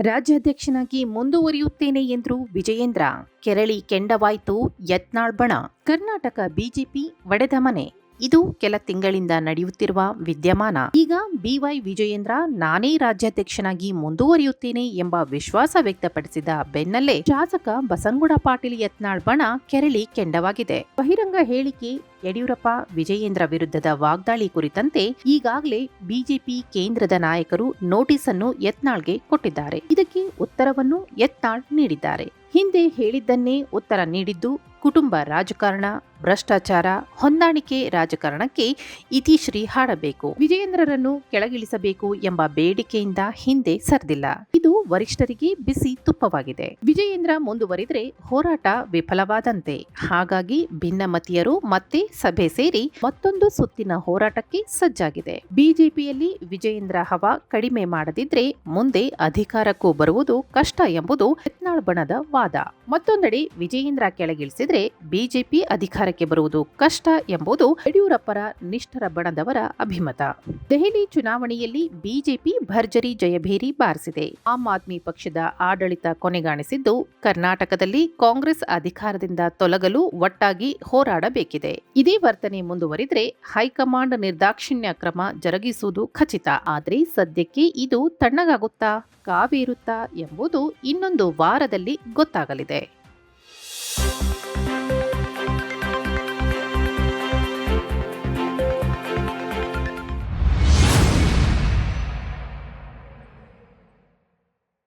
ರಾಜ್ಯಾಧ್ಯಕ್ಷನಾಗಿ ಮುಂದುವರಿಯುತ್ತೇನೆ ಎಂದರು ವಿಜಯೇಂದ್ರ. ಕೆರಳಿ ಕೆಂಡವಾಯ್ತು ಯತ್ನಾಳ್ ಬಣ ಕರ್ನಾಟಕ ಬಿಜೆಪಿ ಒಡೆದ ಮನೆ. ಇದು ಕೆಲ ತಿಂಗಳಿಂದ ನಡೆಯುತ್ತಿರುವ ವಿದ್ಯಮಾನ. ಈಗ ಬಿವೈ ವಿಜಯೇಂದ್ರ ನಾನೇ ರಾಜ್ಯಾಧ್ಯಕ್ಷನಾಗಿ ಮುಂದುವರಿಯುತ್ತೇನೆ ಎಂಬ ವಿಶ್ವಾಸ ವ್ಯಕ್ತಪಡಿಸಿದ ಬೆನ್ನಲ್ಲೇ ಶಾಸಕ ಬಸಂಗುಡ ಪಾಟೀಲ್ ಯತ್ನಾಳ್ ಬಣ ಕೆರಳಿ ಕೆಂಡವಾಗಿದೆ. ಬಹಿರಂಗ ಹೇಳಿಕೆ ಯಡಿಯೂರಪ್ಪ ವಿಜಯೇಂದ್ರ ವಿರುದ್ಧದ ವಾಗ್ದಾಳಿ ಕುರಿತಂತೆ ಈಗಾಗಲೇ ಬಿಜೆಪಿ ಕೇಂದ್ರದ ನಾಯಕರು ನೋಟಿಸ್ ಅನ್ನು ಯತ್ನಾಳ್ಗೆ ಕೊಟ್ಟಿದ್ದಾರೆ. ಇದಕ್ಕೆ ಉತ್ತರವನ್ನು ಯತ್ನಾಳ್ ನೀಡಿದ್ದಾರೆ. ಹಿಂದೆ ಹೇಳಿದ್ದನ್ನೇ ಉತ್ತರ ನೀಡಿದ್ದು ಕುಟುಂಬ ರಾಜಕಾರಣ, ಭ್ರಷ್ಟಾಚಾರ, ಹೊಂದಾಣಿಕೆ ರಾಜಕಾರಣಕ್ಕೆ ಇತಿಶ್ರೀ ಹಾಡಬೇಕು. ವಿಜಯೇಂದ್ರರನ್ನು ಕೆಳಗಿಳಿಸಬೇಕು ಎಂಬ ಬೇಡಿಕೆಯಿಂದ ಹಿಂದೆ ಸರಿದಿಲ್ಲ. ಇದು ವರಿಷ್ಠರಿಗೆ ಬಿಸಿ ತುಪ್ಪವಾಗಿದೆ. ವಿಜಯೇಂದ್ರ ಮುಂದುವರಿದ್ರೆ ಹೋರಾಟ ವಿಫಲವಾದಂತೆ. ಹಾಗಾಗಿ ಭಿನ್ನಮತೀಯರು ಮತ್ತೆ ಸಭೆ ಸೇರಿ ಮತ್ತೊಂದು ಸುತ್ತಿನ ಹೋರಾಟಕ್ಕೆ ಸಜ್ಜಾಗಿದೆ. ಬಿಜೆಪಿಯಲ್ಲಿ ವಿಜಯೇಂದ್ರ ಹವಾ ಕಡಿಮೆ ಮಾಡದಿದ್ರೆ ಮುಂದೆ ಅಧಿಕಾರಕ್ಕೂ ಬರುವುದು ಕಷ್ಟ ಎಂಬುದು ಯತ್ನಾಳ್ ಬಣದ ವಾದ. ಮತ್ತೊಂದೆಡೆ ವಿಜಯೇಂದ್ರ ಕೆಳಗಿಳಿಸಿದ್ರೆ ಬಿಜೆಪಿ ಅಧಿಕಾರಕ್ಕೆ ಬರುವುದು ಕಷ್ಟ ಎಂಬುದು ಯಡಿಯೂರಪ್ಪರ ನಿಷ್ಠರ ಬಣದವರ ಅಭಿಮತ. ದೆಹಲಿ ಚುನಾವಣೆಯಲ್ಲಿ ಬಿಜೆಪಿ ಭರ್ಜರಿ ಜಯಭೇರಿ ಬಾರಿಸಿದೆ. ಆಮ್ ಆದ್ಮಿ ಪಕ್ಷದ ಆಡಳಿತ ಕೊನೆಗಾಣಿಸಿದ್ದು ಕರ್ನಾಟಕದಲ್ಲಿ ಕಾಂಗ್ರೆಸ್ ಅಧಿಕಾರದಿಂದ ತೊಲಗಲು ಒಟ್ಟಾಗಿ ಹೋರಾಡಬೇಕಿದೆ. ಇದೇ ವರ್ತನೆ ಮುಂದುವರಿದ್ರೆ ಹೈಕಮಾಂಡ್ ನಿರ್ದಾಕ್ಷಿಣ್ಯ ಕ್ರಮ ಜರುಗಿಸುವುದು ಖಚಿತ. ಆದರೆ ಸದ್ಯಕ್ಕೆ ಇದು ತಣ್ಣಗಾಗುತ್ತಾ ಕಾವೇರುತ್ತಾ ಎಂಬುದು ಇನ್ನೊಂದು ವಾರದಲ್ಲಿ ಗೊತ್ತಾಗಲಿದೆ.